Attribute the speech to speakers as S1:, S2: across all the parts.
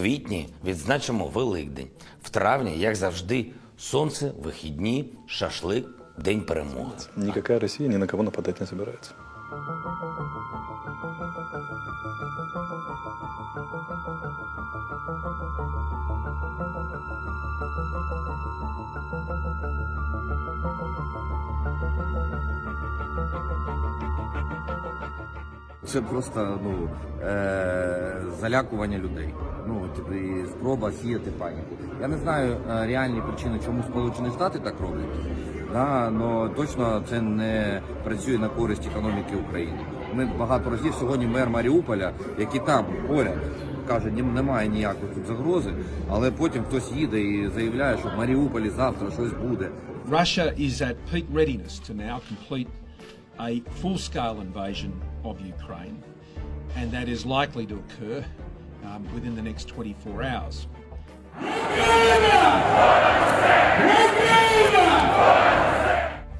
S1: квітні відзначимо Великдень. В травні, як завжди, сонце, вихідні, шашлик, день перемоги.
S2: Никакая Россия ни на кого нападать не собирается.
S3: Це просто ну, е- залякування людей. Ну, типу, і спроба сіяти паніку. Я не знаю е, реальні причини, чому Сполучені Штати так роблять. Да, але точно це не працює на користь економіки України. Ми багато разів сьогодні мер Маріуполя, який там поряд, каже, «Ні- немає ніякої тут загрози, але потім хтось їде і заявляє, що в Маріуполі завтра щось буде.
S4: Russia is at peak readiness to now complete a full scale invasion of Ukraine, and that is likely to occur um, within the next 24 hours.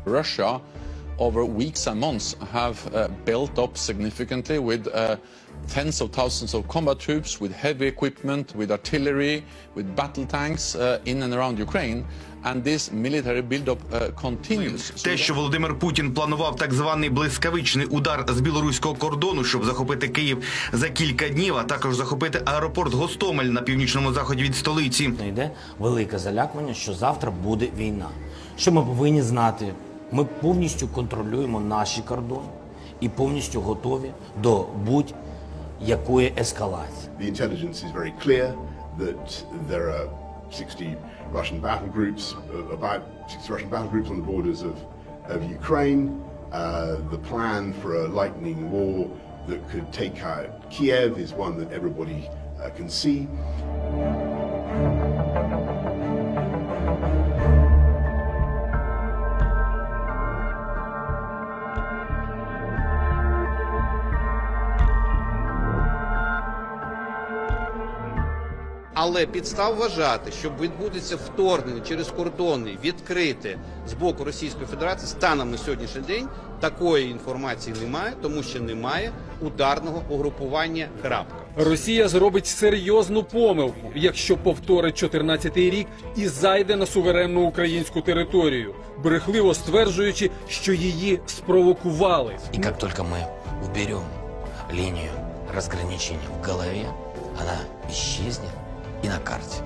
S5: Russia, over weeks and months, have uh, built up significantly with uh, tens of thousands of combat troops, with heavy equipment, with artillery, with battle tanks uh, in and around Ukraine. And this military buildup uh, continues.
S6: Те, що Володимир Путін планував так званий блискавичний удар з білоруського кордону, щоб захопити Київ за кілька днів, а також захопити аеропорт Гостомель на північному заході від столиці.
S1: Йде велике залякування, що завтра буде війна. Що ми повинні знати? Ми повністю контролюємо наші кордони і повністю готові до будь-якої ескалації.
S7: The intelligence is very clear that there are 60 Russian battle groups, uh, about 60 Russian battle groups on the borders of, of Ukraine. Uh, the plan for a lightning war that could take out Kiev is one that everybody uh, can see.
S8: Але підстав вважати, що відбудеться вторгнення через кордони відкрите з боку Російської Федерації станом на сьогоднішній день такої інформації немає, тому що немає ударного угрупування крапка.
S9: Росія зробить серйозну помилку, якщо повторить 14-й рік і зайде на суверенну українську територію, брехливо стверджуючи, що її спровокували.
S1: И как только мы уберем линию разграничения в голове, она исчезнет і на карті.